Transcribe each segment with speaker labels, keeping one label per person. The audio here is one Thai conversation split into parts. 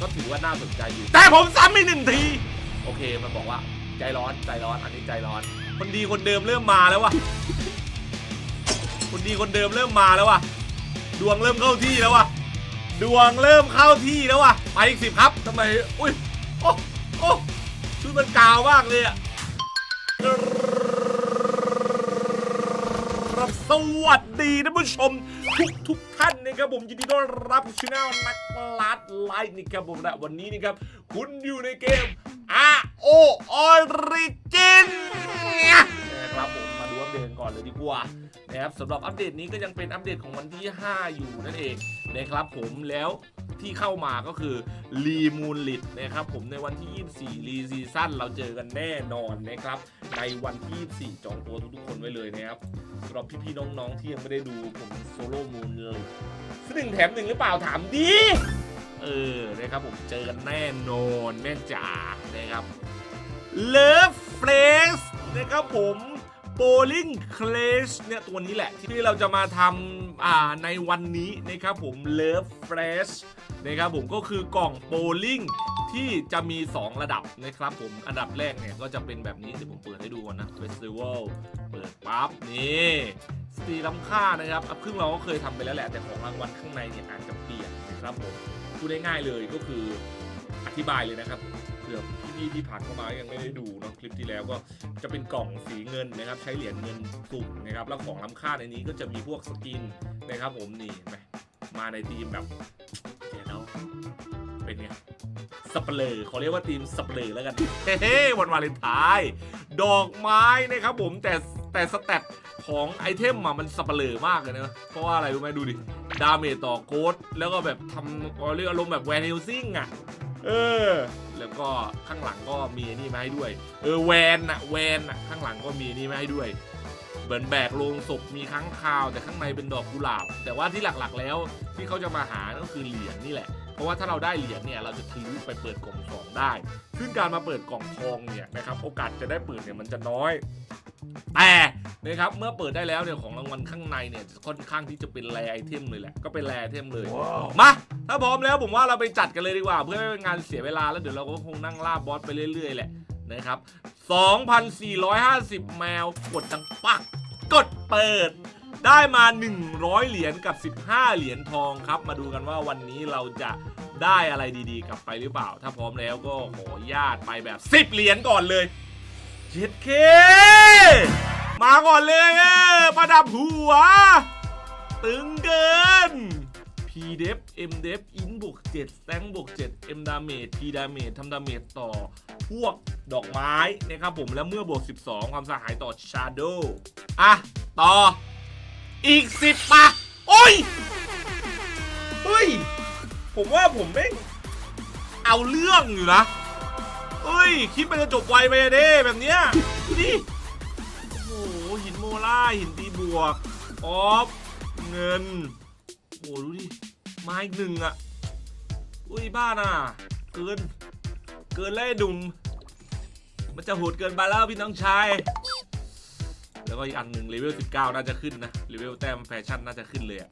Speaker 1: ก็ถือว่าน่าสนใจอยู่ แต่ผมซ้ำอีกหนึ่งที โอเคมันบอกว่าใจร้อนใจร้อนอันนี้ใจร้อน คนดีคนเดิมเริ่มมาแล้ววะคนดีคนเดิมเริ่มมาแล้ววะดวงเริ่มเข้าที่แล้ววะดวงเริ่มเข้าที่แล้ววะไปอีกสิบครับทำไมอุ้ยโอ้โอ้ชุดมันกาวมากเลยอะครับ สวัสดีท่านผู้ชม ทุกทุกท่านนะครับผมยินดีต้อนรับช anel นักลัดไลท์นะครับผมและวันนี้นะครับ คุณอยู่ในเกม R O Origin นะครับผมมาดูอัปเดตกันก่อนเลยดีกว่านะครับสำหรับอัปเดตนี้ก็ยังเป็นอัปเดตของวันที่ 5 อยู่นั่นเอง นะครับผมแล้วที่เข้ามาก็คือรีมูลลิดนะครับผมในวันที่ 24 รีซีซั่นเราเจอกันแน่นอนนะครับในวันที่ 24 จองตัวทุกๆคนไว้เลยนะครับสำหรับพี่ๆน้องๆที่ยังไม่ได้ดูผมโซโล่มูลลิดซึ่งหนึ่งแถมหนึ่งหรือเปล่าถามดีเออนะครับผมเจอกันแน่นอนแม่จ๋านะครับ Love f r e s h นะครับผม Bowling Clash เนี่ยตัวนี้แหละที่เราจะมาทำ อ่าในวันนี้นะครับผม Love f r e s h นะครับผมก็คือกล่องโบลิ่งที่จะมี 2 ระดับนะครับผมอันดับแรกเนี่ยก็จะเป็นแบบนี้เดี๋ยวผมเปิดให้ดูก่อนนะ Festival เปิดปั๊บนี่สตรีล้ำค่านะครับอะซึ่งเราก็เคยทำไปแล้วแหละ แต่ของรางวัลข้างในเนี่ยอาจจะเปลี่ยนนะครับผมพูดได้ง่ายเลยก็คืออธิบายเลยนะครับเผื่อ พี่ที่ผ่านเข้ามายังไม่ได้ดูเนาะคลิปที่แล้วก็จะเป็นกล่องสีเงินนะครับ ใช้เหรียญเงินสุ่มนะครับแล้วของล้ำค่าในนี้ก็จะมีพวกสกินนะครับ ผมนี่ไหมมาในทีมแบบเดี๋ยวแล้วเป็นไงสเปเลอร์เขาเรียกว่าทีมสเปเลอร์แล้วกันเฮ้วันวาเลนไทน์ดอกไม้นะครับผมแต่แต่สแตทของไอเทมอะมันสเปเลอร์มากเลยนะเพราะว่าอะไรรู้ไหมดูดิดาเมจต่อโค้ดแล้วก็แบบทำเรียกอารมณ์แบบแวนเฮลซิงอะ เออ ก็ข้างหลังก็มีนี่มาให้ด้วย เออแวนอะแวนอะข้างหลังก็มีนนี่มาให้ด้วยเหมือนแบกโลงศพมีค้างคาวแต่ข้างในเป็นดอกกุหลาบ แต่ว่าที่หลักๆแล้วที่เขาจะมาหาก็คือเหรียญนี่แหละ เพราะว่าถ้าเราได้เหรียญเนี่ยเราจะทะลุไปเปิดกล่องทองได้ ซึ่งการมาเปิดกล่องทองเนี่ยนะครับโอกาสจะได้เปิดเนี่ยมันจะน้อย แต่นะครับเมื่อเปิดได้แล้วเนี่ยของรางวัลข้างในเนี่ยจะค่อนข้างที่จะเป็นแรไอเทมเลยแหละก็เป็นแรไอเทมเลย มาถ้าพร้อมแล้วผมว่าเราไปจัดกันเลยดีกว่า เพื่อไม่เป็นงานเสียเวลาแล้วเดี๋ยวเราก็คงนั่งล่าบอสไปเรื่อยๆแหละนะครับ 2,450 แมวกดดังปักกดเปิด ได้มา 100 เหรียญกับ 15 เหรียญทองครับ มาดูกันว่าวันนี้เราจะได้อะไรดีๆ กลับไปหรือเปล่า ถ้าพร้อมแล้วก็ขออนุญาตไปแบบ 10 เหรียญก่อนเลย เจ็ดเคมาก่อนเลยเออประดับหัว ตึงเกิน P d e f M d e f In บวก7 s t a n k บวก7 M damage P damage ทำ damage ต่อพวกดอกไม้นะครับผมแล้วเมื่อบวก 12 ความสหายต่อ Shadow อะ ต่อ อีก 10ปะโอ้ย เฮ้ย ผมว่าผมไม่เอาเรื่องอยู่นะ เฮ้ยคลิปมันจะจบไวไปอะเด้แบบเนี้ยดูดิโอ้โหหินโมล่าหินตีบวกออฟเงินโอ้โหดูดิมาอีกหนึ่งอะอุ้ยบ้าน่ะเกินเกินเลยดุมมันจะโหดเกินไปแล้วพี่น้องชายแล้วก็อีกอันหนึ่งเลเวล19 น่าจะขึ้นนะเลเวลแต้มแฟชั่นน่าจะขึ้นเลยอะ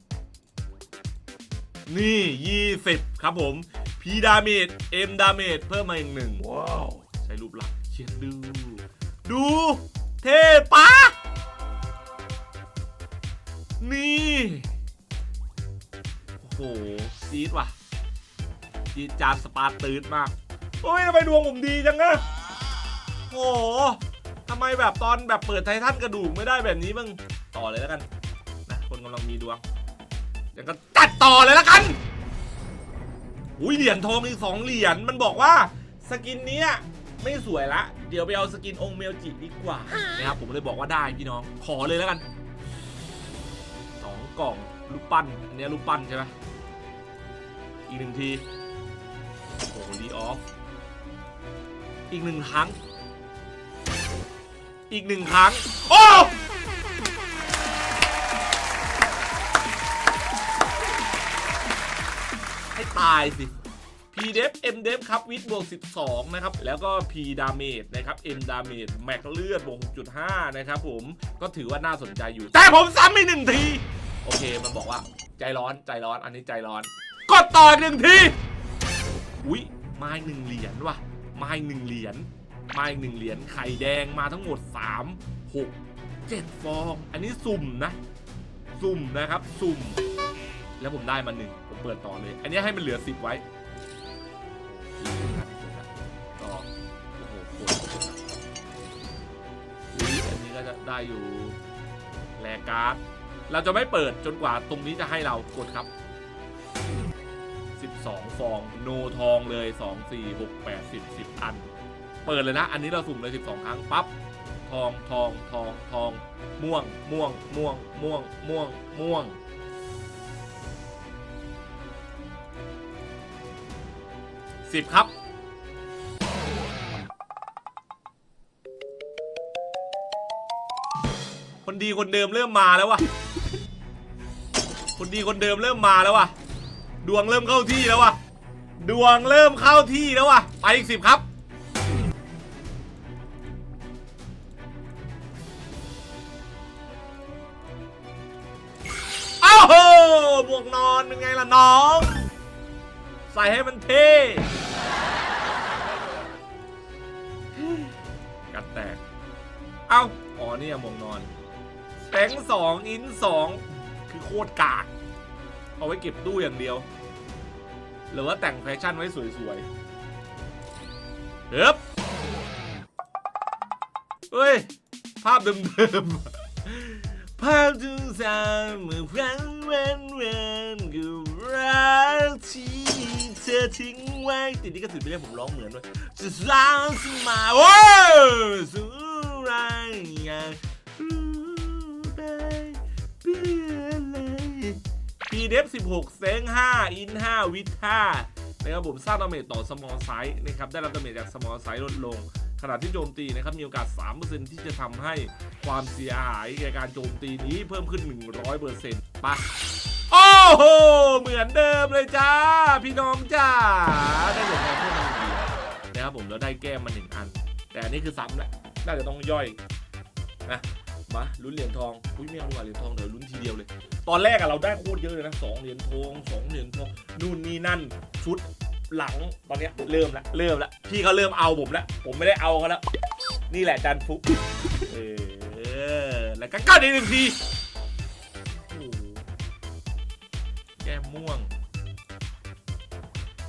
Speaker 1: นี่ 20 ครับผม ดาเมจเอ็มดาเมจเพิ่มมาอีกหนึ่งว้าว ใช้รูปลักษณ์เชียนดู ดู เท่ปะนี่ โอ้โหจี๊ดว่ะจี๊ดจานสปาร์ตืดมากโอ้ยทำไมดวงผมดีจังอะโอ้โหทำไมแบบตอนแบบเปิดไททันกระดูกไม่ได้แบบนี้บ้างต่อเลยแล้วกัน นะ คนกำลังมีดวงเดี๋ยวก็จัดต่อเลยแล้วกัน อุ้ยเหรียญทองอีกสองเหรียญมันบอกว่าสกินเนี้ยไม่สวยละ เดี๋ยวไปเอาสกินองค์เมลจิดีกว่านะครับผมเลยบอกว่าได้พี่น้องขอเลยแล้วกันสองกล่องรูปปั้นอันนี้รูปปั้นใช่ไหมอีกหนึ่งทีโอ้ลีออฟอีกหนึ่งครั้ง อีกหนึ่งครั้ง โอ้ ให้ตายสิ P d e f M d e f ครับวิดบวก 12 นะครับ แล้วก็ P damage นะครับ M damage แม็กเลือดบวก6.5 นะครับผมก็ถือว่าน่าสนใจอยู่ แต่ผมซ้ำอีกหนึ่งที โอเคมันบอกว่าใจร้อนใจร้อนอันนี้ใจร้อน กดต่อหนึ่งที อุ้ยมาอีกหนึ่งเหรียญว่ะมาอีกหนึ่งเหรียญมาอีกหนึ่งเหรียญไข่แดงมาทั้งหมด 3 6 7 ฟอง อันนี้สุ่มนะ สุ่มนะครับ สุ่ม แล้วผมได้มาหนึ่ง ปิดต่อเลย อันนี้ให้มันเหลือ10ไว้ต่อโอ้โหกดอุ้ยอันนี้ก็จะได้อยู่แลการ์ดเราจะไม่เปิดจนกว่าตรงนี้จะให้เรากดครับ 12 ฟองโนทองเลย 2 4 6 8 10 10 อัน เปิดเลยนะ อันนี้เราสุ่มเลย 12 ครั้งปั๊บทองทองทองทองม่วงม่วงม่วงม่วงม่วงม่วง สิบครับ คนดีคนเดิมเริ่มมาแล้ววะคนดีคนเดิมเริ่มมาแล้ววะดวงเริ่มเข้าที่แล้ววะดวงเริ่มเข้าที่แล้ววะไปอีกสิบครับอ้าวโหหมวกนอนเป็นไงล่ะน้อง ส่ให้มันเท่กัดแตก เอ้า อ๋อเนี่ยมวกนอนแตงสองอินสองคือโคตรกาก เอาไว้เก็บตู้อย่างเดียว หรือว่าแต่งแฟชั่นไว้สวยๆเฮ้บเฮ้ยภาพเดิมๆ ภาพทุกสามเมื่อครั้งวันวันกูรักที่เธอทิ้งไว้ติดนี้ก็ถือไปเรียกผมร้องเหมือนด้วยจะสร้างสมาโอ้สู้ไรอย่างรู้ไปเปลี่ยนเลยพีเดฟ16 เซง5 อิน 5 วิท5นะครับผมสร้างดาเมจต่อสมอลไซส์นะครับได้รับดาเมจจากสมอลไซส์ลดลง ขณะที่โจมตีนะครับมีโอกาส 3%ที่จะทำให้ความเสียหายแก่การโจมตีนี้เพิ่มขึ้น 100%ปะโอ้โห เหมือนเดิมเลยจ้า พี่น้องจ้า ได้เหรียญทองเพิ่มมาหนึ่งเหรียญนะครับผมแล้วได้แก้มมาหนึ่งอัน แต่อันนี้คือซ้ำแหล้วน่าจะต้องย่อยนะมาลุ้นเหรียญทองอุ้ยไม่เอาดีกว่าเหรียญทองเดี๋ยวลุ้นทีเดียวเลย ตอนแรกอะเราได้โคตรเยอะเลยนะสองเหรียญทองสองเหรียญทองนู่นนี่นั่นชุด หลังตอนเนี้ยเริ่มแล้วเริ่มแล้วพี่เขาเริ่มเอาผมแล้วผมไม่ได้เอาเขาแล้วนี่แหละจันฟุกเออแล้วก็ก้าวอีกหนึ่งทีโอ้โหแก้มม่วง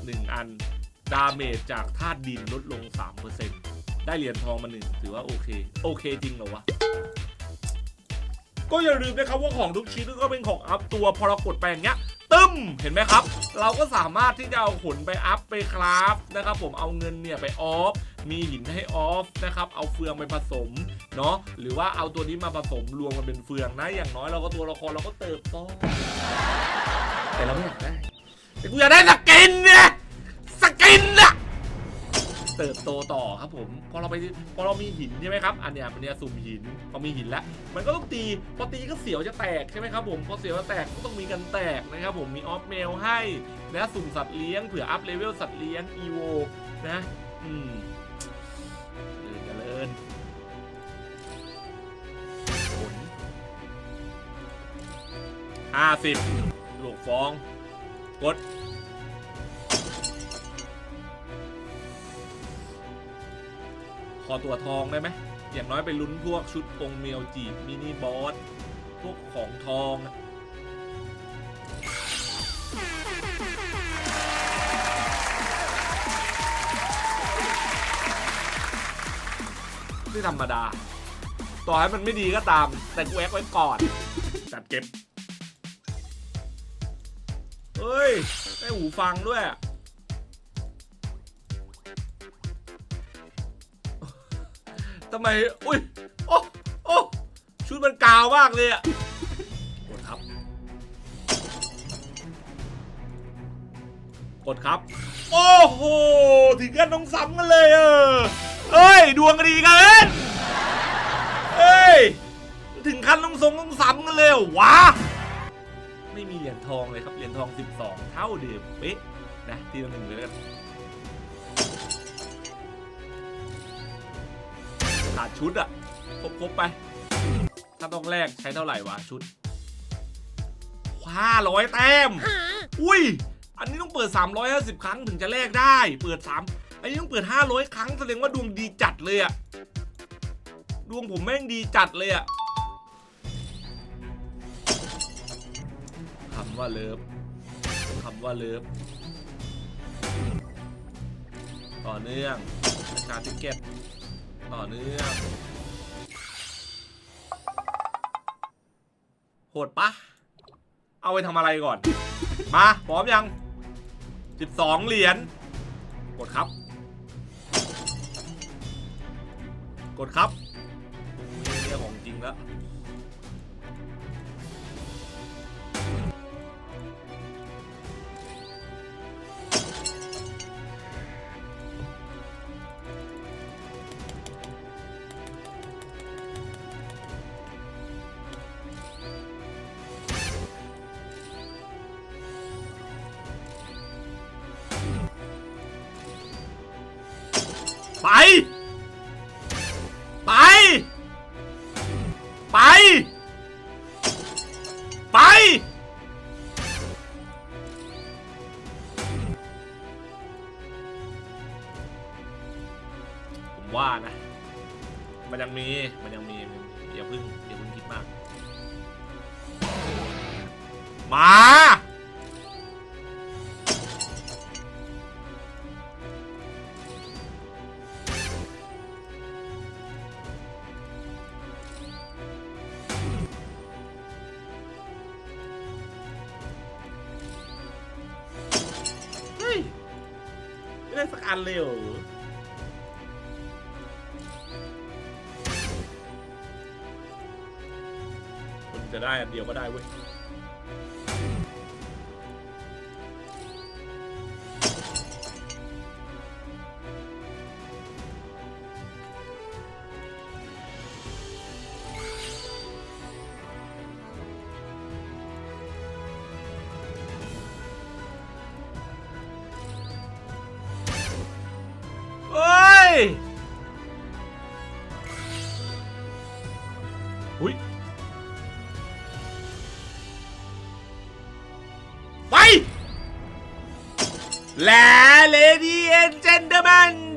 Speaker 1: หนึ่งอัน ดาเมจจากธาตุดินลดลง 3%ได้เหรียญทองมาหนึ่งถือว่าโอเค โอเคจริงเหรอวะ ก็อย่าลืมนะครับว่าของทุกชิ้นก็เป็นของอัพตัวพอเรากดไปอย่างเงี้ย ตึ้มเห็นไหมครับ เราก็สามารถที่จะเอาขนไปอัพไปคราฟนะครับผมเอาเงินเนี่ยไปออฟมีหินให้ออฟนะครับเอาเฟืองไปผสมเนาะหรือว่าเอาตัวนี้มาผสมรวมมันเป็นเฟืองนะ อย่างน้อยเราก็ตัวละครเราก็เติบโตแต่เราไม่อยากได้แต่กูอยากได้สกินเนี่ยสกินนะ เติบโตต่อครับผมพอเราไปพอเรามีหินใช่ไหมครับอันเนี้ยอันเนี้ยสุ่มหินพอมีหินแล้ว มันก็ต้องตีพอตีก็เสียวจะแตกใช่ไหมครับผมพอเสียวจะแตกก็ต้องมีกันแตกนะครับผมมีออฟเมลให้นะสุ่มสัตว์เลี้ยงเผื่ออัพเลเวลสัตว์เลี้ยงอีโวนะอืมเจริญเจริญผลห้าสิบลูกฟองกด อตัวทองได้ไหมอย่างน้อยไปลุ้นพวกชุดองเมียวจีบมินิบอสพวกของทองอะไม่ธรรมดา ต่อให้มันไม่ดีก็ตาม แต่กูแอคไว้ก่อน จัดเก็บ เฮ้ยได้หูฟังด้วย ทำไม อุ้ย โอ้โอ้ชุดมันกาวมากเลยอะกดครับ กดครับ โอ้โห ถึงกันต้องซ้ำกันเลยเออเอ้ย ดวงดีเกินเอ้ย ถึงขั้นต้องทรงต้องซ้ำกันเลยเหรอวะ ไม่มีเหรียญทองเลยครับ เหรียญทอง 12 เท่าเดิมเป๊ะนะ ที่เราหนึ่งเลยแล้วกัน ขาดชุดอะครบบไป ถ้าต้องแลกใช้เท่าไหร่วะชุดห้าร้อยแต้ม อุ้ย อันนี้ต้องเปิด 350 ครั้งถึงจะแลกได้ เปิด 3 อันนี้ต้องเปิด 500 ครั้งแสดงว่าดวงดีจัดเลยอะดวงผมแม่งดีจัดเลยอะคำว่าเลิฟคำว่าเลิฟต่อเนื่องราคาติเก็ต ต่อเนื่องโหดปะเอาไปทำอะไรก่อน มาพร้อมยัง 12 เหรียญกดครับ กดครับเนี่ของจริงแล้ว ไป ไป ไป ไป ผมว่านะ มันยังมี มันยังมีอย่าเพึ่งอย่าเพึ่งคิดมาก มา อันเลยเหรอมันจะได้อันเดียวก็ได้เว้ย ไปและ Lady and Gentlemen this is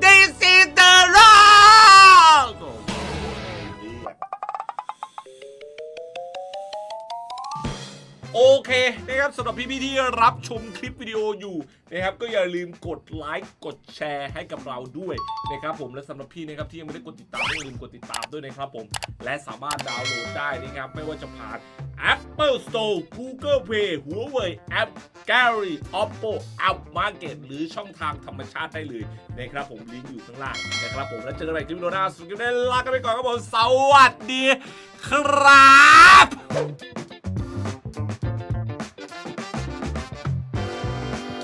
Speaker 1: นะครับสำหรับพี่ๆที่รับชมคลิปวิดีโออยู่นะครับก็อย่าลืมกดไลค์กดแชร์ให้กับเราด้วยนะครับผมและสำหรับพี่นะครับที่ยังไม่ได้กดติดตามก็อย่าลืมกดติดตามด้วยนะครับผมและสามารถดาวน์โหลดได้นะครับไม่ว่าจะผ่าน Apple Store Google Play Huawei App Gallery Oppo App Market หรือช่องทางธรรมชาติได้เลยนะครับผมลิงก์อยู่ข้างล่างนะครับผมแล้วเจอกันใหม่คลิปวิดีโอหน้าสุดคลิปนี้ลากันไปก่อนครับผมสวัสดีครับ